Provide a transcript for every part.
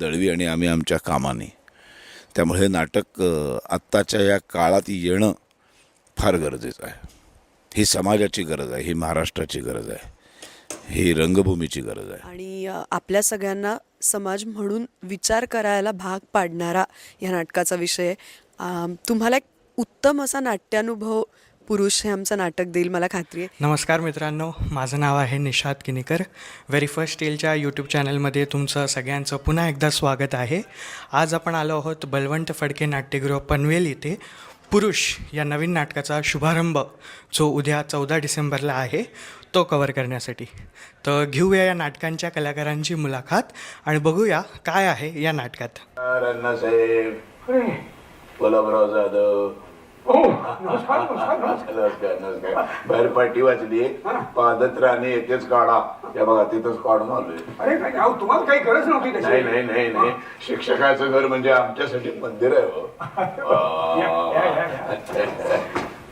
दळवी आणि आम्ही आमच्या कामाने. त्यामुळे हे नाटक आत्ताच्या या काळात येणं फार गरजेचं आहे. ही समाजाची गरज आहे ही महाराष्ट्राची गरज आहे ही रंगभूमीची गरज आहे. आणि आपल्या सगळ्यांना समाज म्हणून विचार करायला भाग पाडणारा या नाटकाचा विषय आहे. तुम्हाला एक उत्तम असा नाट्यानुभव पुरुष हे आमचं नाटक देईल मला खात्री आहे. नमस्कार मित्रांनो माझं नाव आहे निषाद किनीकर. व्हेरी फर्स्ट टेलच्या यूट्यूब चॅनलमध्ये तुमचं सगळ्यांचं पुन्हा एकदा स्वागत आहे. आज आपण आलो आहोत बलवंत फडके नाट्यगृह पनवेल येथे पुरुष या नवीन नाटकाचा शुभारंभ जो उद्या चौदा डिसेंबरला आहे तो कवर करण्यासाठी. तर घेऊया या नाटकांच्या कलाकारांची मुलाखत आणि बघूया काय आहे या नाटकात. जाधव हो नमस्कार नमस्कार नमस्कार नमस्कार नमस्कार. बाहेर पाठी वाचली पादत राणे येतेच काढा. या बघा तिथंच काढून आलोय. अरे अहो तुम्हाला काही गरज नव्हती नाही त्याची. नाही नाही नाही शिक्षकाचं घर म्हणजे आमच्यासाठी मंदिर आहे हो. या, या, या,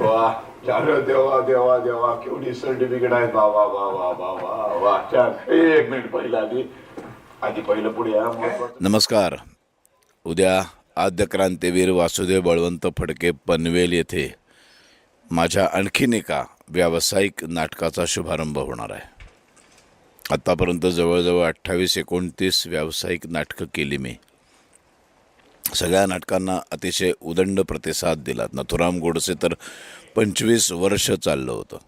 वा चालू देवा देवा देवा केवढी सर्टिफिकेट आहे. वा वा वा वा वा वा वा. छान एक मिनिट पहिलं आधी. आधी पहिलं पुढे नमस्कार. उद्या आद्य क्रांतीवीर वासुदेव बळवंत फडके पनवेल येथे माझ्या आणखीन एका व्यावसायिक नाटकाचा शुभारंभ होणार आहे. आत्तापर्यंत जवळजवळ अठ्ठावीस एकोणतीस व्यावसायिक नाटकं केली मी. सगळ्या नाटकांना अतिशय उदंड प्रतिसाद दिला. नथुराम गोडसे तर पंचवीस वर्ष चाललं होतं.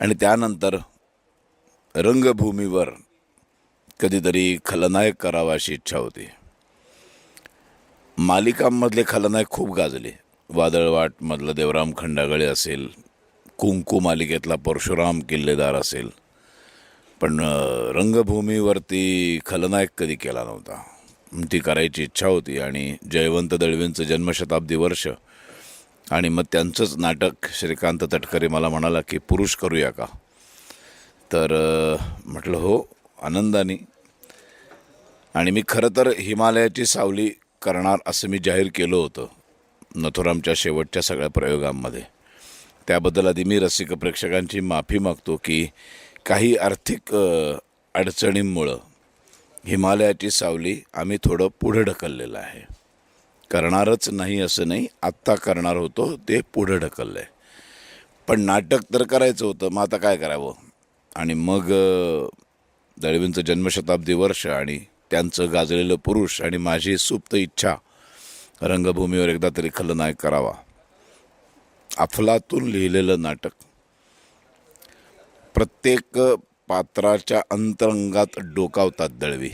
आणि त्यानंतर रंगभूमीवर कधीतरी खलनायक करावा अशी इच्छा होती. मालिकांमधले खलनायक खूप गाजले. वादळवाटमधलं देवराम खंडागळे असेल कुंकू मालिकेतला परशुराम किल्लेदार असेल पण रंगभूमीवरती खलनायक कधी केला नव्हता. ती करायची इच्छा होती आणि जयवंत दळवींचं जन्मशताब्दी वर्ष आणि मग त्यांचंच नाटक श्रीकांत तटकरे मला म्हणाला की पुरुष करूया का? तर म्हटलं हो आनंदाने. आणि मी खरं तर हिमालयाची सावली करणार असं मी जाहीर केलं होतं नथुरामच्या शेवटच्या सगळ्या प्रयोगांमध्ये. त्याबद्दल आधी मी रसिक प्रेक्षकांची माफी मागतो की काही आर्थिक अडचणींमुळं हिमालयाची सावली आम्ही थोडं पुढं ढकललेलं आहे. करणारच नाही असं नाही आत्ता करणार होतो ते पुढं ढकललं आहे पण नाटक तर करायचं होतं मग आता काय करावं? आणि मग दळवींचं जन्मशताब्दी वर्ष आणि त्यांचं गाजलेलं पुरुष आणि माझी सुप्त इच्छा रंगभूमीवर एकदा तरी खलनायक करावा. अफलातून लिहिलेलं नाटक. प्रत्येक पात्राच्या अंतरंगात डोकावतात दळवी.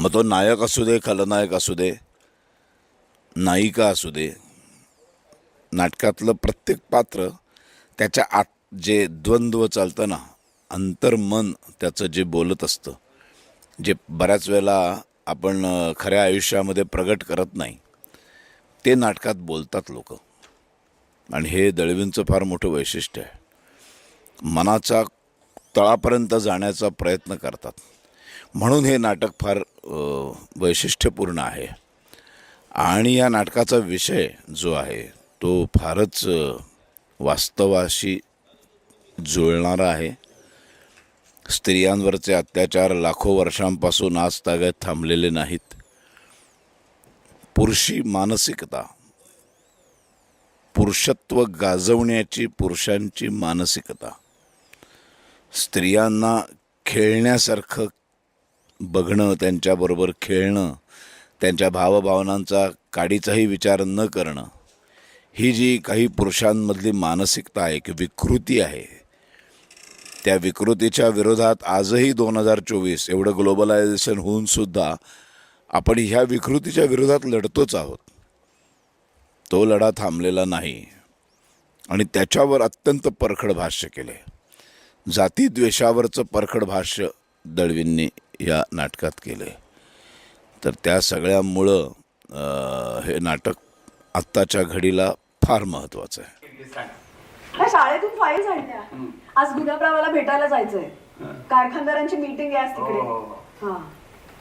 मग तो नायक असू दे खलनायक असू दे नायिका असू दे नाटकातलं प्रत्येक पात्र त्याच्या आत जे द्वंद्व चालतं ना अंतर्मन त्याचं जे बोलत असतं जे बऱ्याच वेळेला आपण खऱ्या आयुष्यामध्ये प्रगट करत नाही ते नाटकात बोलतात लोक. आणि हे दळवींचं फार मोठं वैशिष्ट्य आहे. मनाचा तळापर्यंत जाण्याचा प्रयत्न करतात. म्हणून हे नाटक फार वैशिष्ट्यपूर्ण आहे. आणि या नाटकाचा विषय जो आहे तो फारच वास्तवाशी जुळणारा आहे. स्त्रियांवरचे अत्याचार लाखो वर्षांपासून आज तागत थांबलेले नाहीत. पुरुषी मानसिकता. पुरुषत्व गाजवण्याची पुरुषांची मानसिकता. स्त्रियांना खेळण्यासारखं बघणं त्यांच्याबरोबर खेळणं त्यांच्या भावभावनांचा काडीचाही विचार न करणं ही जी काही पुरुषांमधली मानसिकता आहे की विकृती आहे. त्या विकृतीच्या विरोधात आजही दोन हजार चोवीस एवढं ग्लोबलायझेशन होऊन सुद्धा आपण ह्या विकृतीच्या विरोधात लढतोच आहोत. तो लढा थांबलेला नाही. आणि त्याच्यावर अत्यंत परखड भाष्य केले. जातीद्वेषावरचं परखड भाष्य दळवींनी या नाटकात केले. तर त्या सगळ्यामुळं हे नाटक आत्ताच्या घडीला फार महत्त्वाचं आहे. नाही शाळेतून फाईल आणल्या आज गुलाबरावाला भेटायला जायचंय. कारखानदारांची मीटिंग आहे आज तिकडे. हा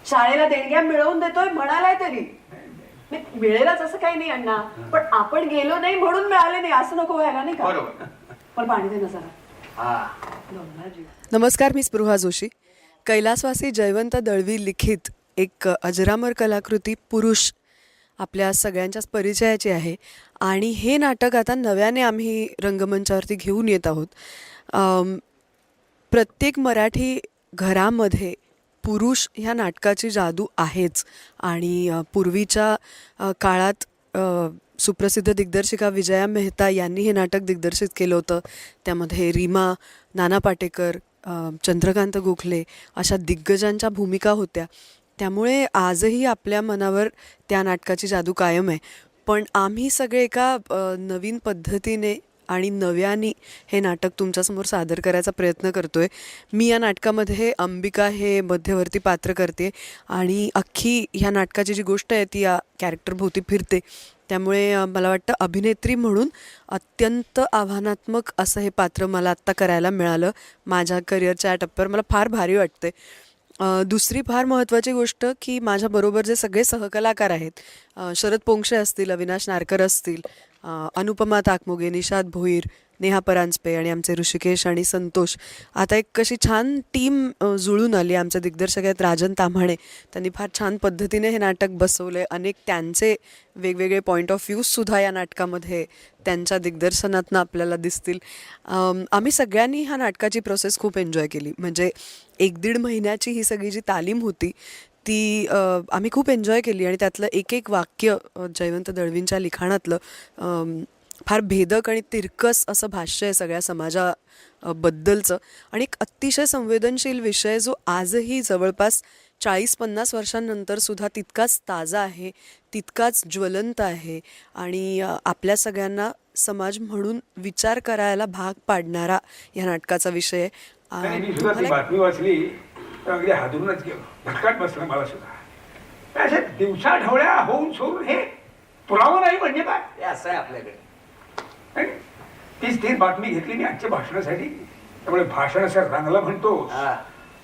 शाळेला देणग्या मिळवून देतोय म्हणालाय तरी. मिळेलच असं काही नाही अण्णा. पण आपण गेलो नाही म्हणून मिळाले नाही असं नको व्हायला नाही का? पण पाणी दे ना जरा नमस्कार मी स्पृहा जोशी. कैलासवासी जयवंत दळवी लिखित एक अजरामर कलाकृती पुरुष आपल्या सगळ्यांच्याच परिचयाची आहे. आणि हे नाटक आता नव्याने आम्ही रंगमंचावरती घेऊन येत आहोत. प्रत्येक मराठी घरामध्ये पुरुष ह्या नाटकाची जादू आहेच. आणि पूर्वीच्या काळात सुप्रसिद्ध दिग्दर्शिका विजया मेहता यांनी हे नाटक दिग्दर्शित केलं होतं. त्यामध्ये रीमा नाना पाटेकर चंद्रकांत गोखले अशा दिग्गजांच्या भूमिका होत्या. त्यामुळे आजही आपल्या मनावर त्या नाटकाची जादू कायम आहे. पण आम्ही सगळे एका नवीन पद्धतीने आणि नव्याने हे नाटक तुमच्यासमोर सादर करायचा प्रयत्न करतो आहे मी या नाटकामध्ये अंबिका हे मध्यवर्ती पात्र करते आणि अख्खी ह्या नाटकाची जी गोष्ट आहे ती या कॅरेक्टरभोवती फिरते. त्यामुळे मला वाटतं अभिनेत्री म्हणून अत्यंत आव्हानात्मक असं हे पात्र मला आत्ता करायला मिळालं. माझ्या करिअरच्या या टप्प्यावर मला फार भारी वाटते आहे दुसरी फार महत्त्वाची गोष्ट की माझ्याबरोबर जे सगळे सहकलाकार आहेत शरद पोंक्षे असतील अविनाश नारकर असतील अनुपमा ताकमोगे निषाद भोईर नेहा परांजपे आणि आमचे ऋषिकेश आणि संतोष. आता एक कशी छान टीम जुळून आली आमच्या दिग्दर्शक आहेत राजन ताम्हाणे. त्यांनी फार छान पद्धतीने हे नाटक बसवलं आहे अनेक त्यांचे वेगवेगळे पॉईंट ऑफ व्ह्यूजसुद्धा या नाटकामध्ये त्यांच्या दिग्दर्शनातनं आपल्याला दिसतील. आम्ही सगळ्यांनी ह्या नाटकाची प्रोसेस खूप एन्जॉय केली. म्हणजे एक दीड महिन्याची ही सगळी जी तालीम होती ती आम्ही खूप एन्जॉय केली आणि त्यातलं एक एक वाक्य जयवंत दळवींच्या लिखाणातलं फार भेदक आणि तिरकस असं भाष्य आहे सगळ्या समाजा अ, बद्दलचं आणि एक अतिशय संवेदनशील विषय जो आजही जवळपास चाळीस पन्नास वर्षांनंतर सुद्धा तितकाच ताजा आहे तितकाच ज्वलंत आहे आणि आपल्या सगळ्यांना समाज म्हणून विचार करायला भाग पाडणारा या नाटकाचा विषय आहे. बातमी वाचली तर अगदी हादरूनच गेलो. धक्काच बसला मला सुद्धा. अशा दिवसा ढवळ्या होऊन सोडून हे पुरावा नाही म्हणजे काय? हे असं आहे आपल्याकडे? तीच तीच बातमी घेतली मी आजच्या भाषणासाठी. त्यामुळे भाषण असं रंगलं म्हणतो.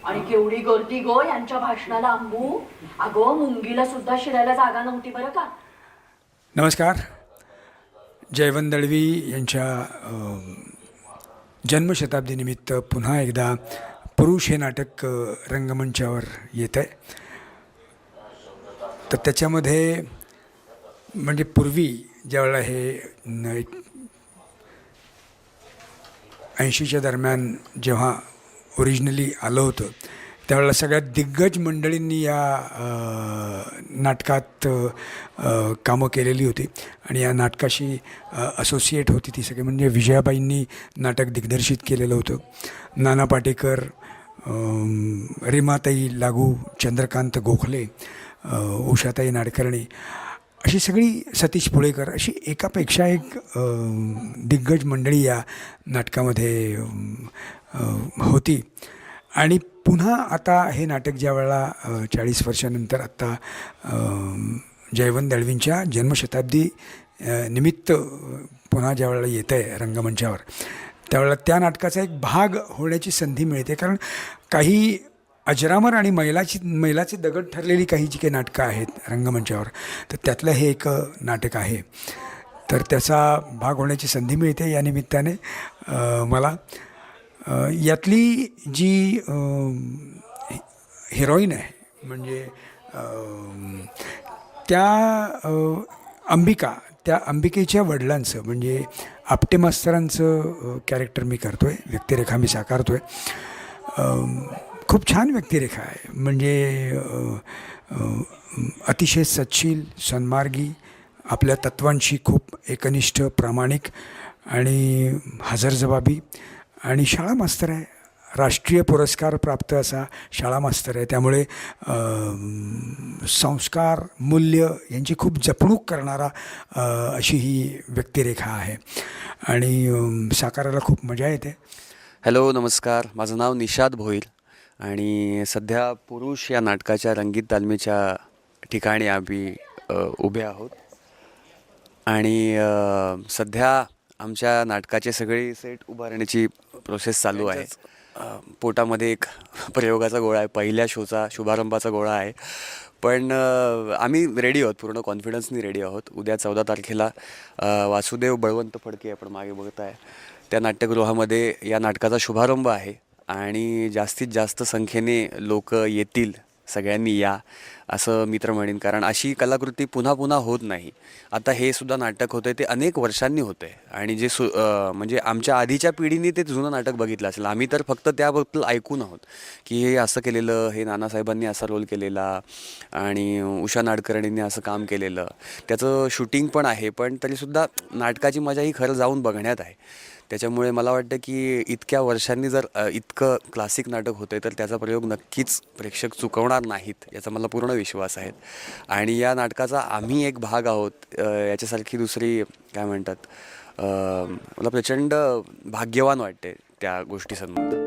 आणि केवढी गर्दी गो यांच्या भाषणाला अंबू. अगो मुंगीला सुद्धा शिरायला जागा नव्हती बरं का? नमस्कार. जयवंत दळवी यांच्या जन्मशताब्दीनिमित्त पुन्हा एकदा पुरुष हे नाटक रंगमंचावर येत आहे तर त्याच्यामध्ये म्हणजे पूर्वी ज्यावेळेला हे ऐंशीच्या दरम्यान जेव्हा ओरिजिनली आलं होतं त्यावेळेला सगळ्यात दिग्गज मंडळींनी या नाटकात कामं केलेली होती. आणि या नाटकाशी असोसिएट होती ती सगळी. म्हणजे विजयाबाईंनी नाटक दिग्दर्शित केलेलं होतं. नाना पाटेकर रेमाताई लागू चंद्रकांत गोखले उषाताई नाडकर्णी अशी सगळी सतीश पुळेकर अशी एकापेक्षा एक दिग्गज मंडळी या नाटकामध्ये होती. आणि पुन्हा आता हे नाटक ज्या वेळेला चाळीस वर्षानंतर आत्ता जयवंत दळवींच्या जन्मशताब्दी निमित्त पुन्हा ज्या वेळेला येतं आहे रंगमंचावर त्यावेळेला त्या नाटकाचा एक भाग होण्याची संधी मिळते. कारण काही अजरामर आणि मैलाची मैलाचे दगड ठरलेली काही जी काही नाटकं आहेत रंगमंचावर तर त्यातलं हे एक नाटक आहे. तर त्याचा भाग होण्याची संधी मिळते या निमित्ताने मला. यातली जी हिरोईन आहे म्हणजे त्या अंबिका त्या अंबिकेच्या वडिलांचं म्हणजे आपटे मास्तरांचं कॅरेक्टर मी करतो आहे व्यक्तिरेखा मी साकारतो आहे खूप छान व्यक्तिरेखा आहे. म्हणजे अतिशय सच्शील सन्मार्गी आपल्या तत्वांशी खूप एकनिष्ठ प्रामाणिक आणि हजरजबाबी आणि शाळा मास्तर आहे. राष्ट्रीय पुरस्कार प्राप्त असा शाळा मास्तर आहे. त्यामुळे संस्कार मूल्य यांची खूप जपणूक करणारा अशी ही व्यक्तिरेखा आहे. आणि साकारायला खूप मजा येते. हॅलो नमस्कार. माझं नाव निषाद भोईर आणि सध्या पुरुष या नाटकाच्या रंगीत तालमीच्या ठिकाणी आम्ही उभे आहोत. आणि सध्या आमच्या नाटकाचे सगळे सेट उभारण्याची प्रोसेस चालू आहे. पोटामध्ये एक प्रयोगाचा गोळा आहे पहिल्या शोचा शुभारंभाचा गोळा आहे. पण आम्ही रेडी आहोत पूर्ण कॉन्फिडन्सनी रेडी आहोत. उद्या चौदा तारखेला वासुदेव बळवंत फडके आपण मागे बघताय. त्या नाट्यगृहामध्ये या नाटकाचा शुभारंभ आहे आणि जास्तीत जास्त संख्येने लोक येतील सगळ्यांनी या असं मित्र म्हणेन. कारण अशी कलाकृती पुन्हा पुन्हा होत नाही. आता हे सुद्धा नाटक होतं ते अनेक वर्षांनी होते आणि जे सु म्हणजे आमच्या आधीच्या पिढीने ते जुनं नाटक बघितलं असेल. आम्ही तर फक्त त्याबद्दल ऐकून आहोत. की हे असं केलेलं हे नानासाहेबांनी असा रोल केलेला आणि उषा नाडकर्णींनी असं काम केलेलं. त्याचं शूटिंग पण आहे पण तरीसुद्धा नाटकाची मजा ही खरं जाऊन बघण्यात आहे. त्याच्यामुळे मला वाटतं की इतक्या वर्षांनी जर इतकं क्लासिक नाटक होतं तर त्याचा प्रयोग नक्कीच प्रेक्षक चुकवणार नाहीत याचा मला पूर्ण विश्वास आहे. आणि या नाटकाचा आम्ही एक भाग आहोत याच्यासारखी दुसरी काय म्हणतात मला प्रचंड भाग्यवान वाटते त्या गोष्टीसंबंधी.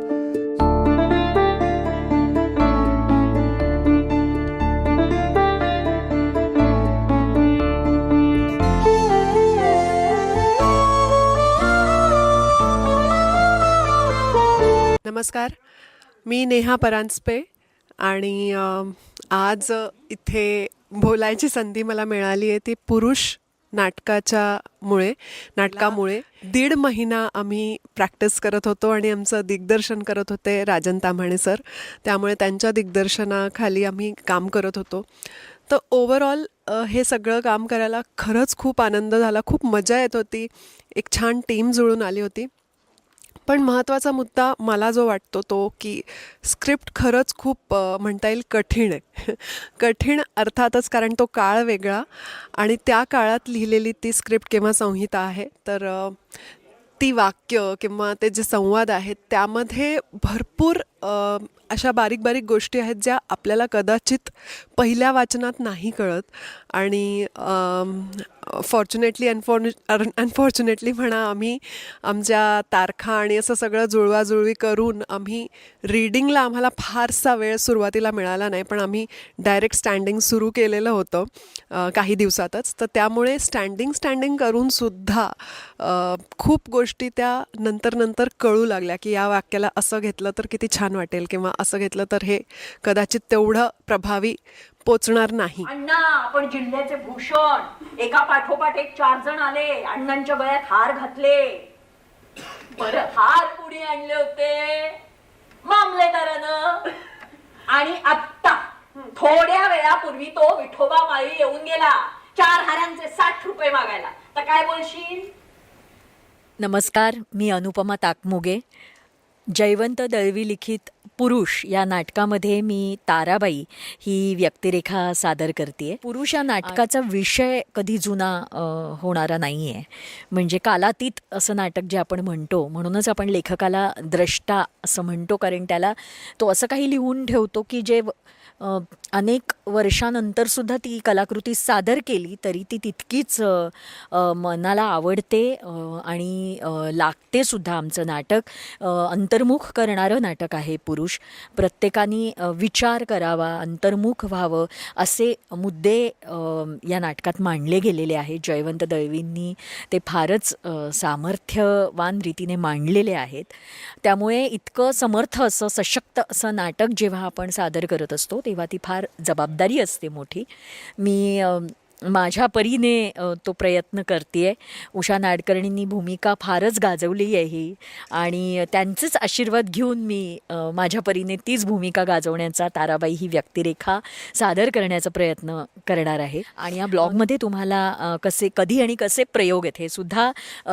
नमस्कार. मी नेहा परांजपे आणि आज इथे बोलायची संधी मला मिळाली आहे ती पुरुष नाटकाच्या मुळे नाटकामुळे. दीड महिना आम्ही प्रॅक्टिस करत होतो आणि आमचं दिग्दर्शन करत होते राजन ताम्हाणे सर. त्यामुळे त्यांच्या दिग्दर्शनाखाली आम्ही काम करत होतो. तर ओव्हरऑल हे सगळं काम करायला खरंच खूप आनंद झाला. खूप मजा येत होती. एक छान टीम जुळून आली होती. पण महत्त्वाचा मुद्दा मला जो वाटतो तो की स्क्रिप्ट खरंच खूप म्हणता येईल कठीण आहे. कठीण अर्थातच कारण तो काळ वेगळा आणि त्या काळात लिहिलेली ती स्क्रिप्ट किंवा संहिता आहे तर ती वाक्य किंवा ते जे संवाद आहेत त्यामध्ये भरपूर अशा बारीक बारीक गोष्टी आहेत ज्या आपल्याला कदाचित पहिल्या वाचनात नाही कळत आणि फॉर्च्युनेटली अनफॉर् अनफॉर्च्युनेटली म्हणा आम्ही आमच्या तारखा आणि असं सगळं जुळवाजुळवी करून आम्ही रीडिंगला आम्हाला फारसा वेळ सुरुवातीला मिळाला नाही पण आम्ही डायरेक्ट स्टँडिंग सुरू केलेलं होतं काही दिवसातच. तर त्यामुळे स्टँडिंग स्टँडिंग करूनसुद्धा खूप गोष्टी त्या नंतर नंतर कळू लागल्या की या वाक्याला असं घेतलं तर किती छान वाटेल किंवा असं घेतलं तर हे कदाचित तेवढं प्रभावी पोचणार नाही. अण्णा आपण जिल्ह्याचे भूषण. एका पाठोपाठ एक चार जण आले. अण्णांच्या गळ्यात हार घातले. बर हार कुणी आणले होते? मामलेदारानं. आणि आत्ता थोड्या वेळापूर्वी तो विठोबा माळी येऊन गेला. चार हारांचे साठ रुपये मागायला. तर काय बोलशील? नमस्कार मी अनुपमा ताकमुगे. जयवंत दळवी लिखित पुरुष या नाटकामध्ये मी ताराबाई ही व्यक्तिरेखा सादर करते पुरुष या नाटकाचा विषय कधी जुना होणारा नाही आहे म्हणजे कालातीत असं नाटक जे आपण म्हणतो म्हणूनच आपण लेखकाला द्रष्टा असं म्हणतो कारण त्याला तो असं काही लिहून ठेवतो की जे अनेक वर्षानंतरसुद्धा ती कलाकृती सादर केली तरी ती तितकीच मनाला आवडते आणि लागतेसुद्धा लागते सुद्धा आमचं नाटक. अंतर्मुख करणारं नाटक आहे पुरुष. प्रत्येकाने विचार करावा अंतर्मुख व्हावं असे मुद्दे या नाटकात मांडले गेलेले आहेत. जयवंत दळवींनी ते फारच सामर्थ्यवान रीतीने मांडलेले आहेत. त्यामुळे इतकं समर्थ असं सशक्त असं नाटक जेव्हा आपण सादर करत असतो तेव्हा ती फार फार जबाबदारी असते मोठी. मी माझ्या परीने तो प्रयत्न करते आहे उषा नाडकर्णींनी भूमिका फारच गाजवली आहे. ही आणि त्यांचेच आशीर्वाद घेऊन मी माझ्या परीने तीच भूमिका गाजवण्याचा ताराबाई ही व्यक्तिरेखा सादर करण्याचा प्रयत्न करणार आहे. आणि या ब्लॉगमध्ये तुम्हाला कसे कधी आणि कसे प्रयोग आहेत हे सुद्धा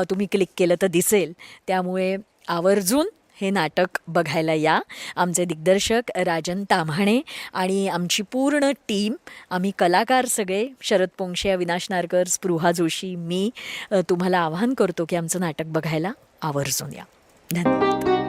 तुम्ही क्लिक केलं तर दिसेल. त्यामुळे आवर्जून हे नाटक बघायला या. आमचे दिग्दर्शक राजन ताम्हाणे आणि आमची पूर्ण टीम आम्ही कलाकार सगळे शरद पोंक्षे अविनाश नारकर स्पृहा जोशी मी तुम्हाला आवाहन करतो की आमचं नाटक बघायला आवर्जून या. धन्यवाद.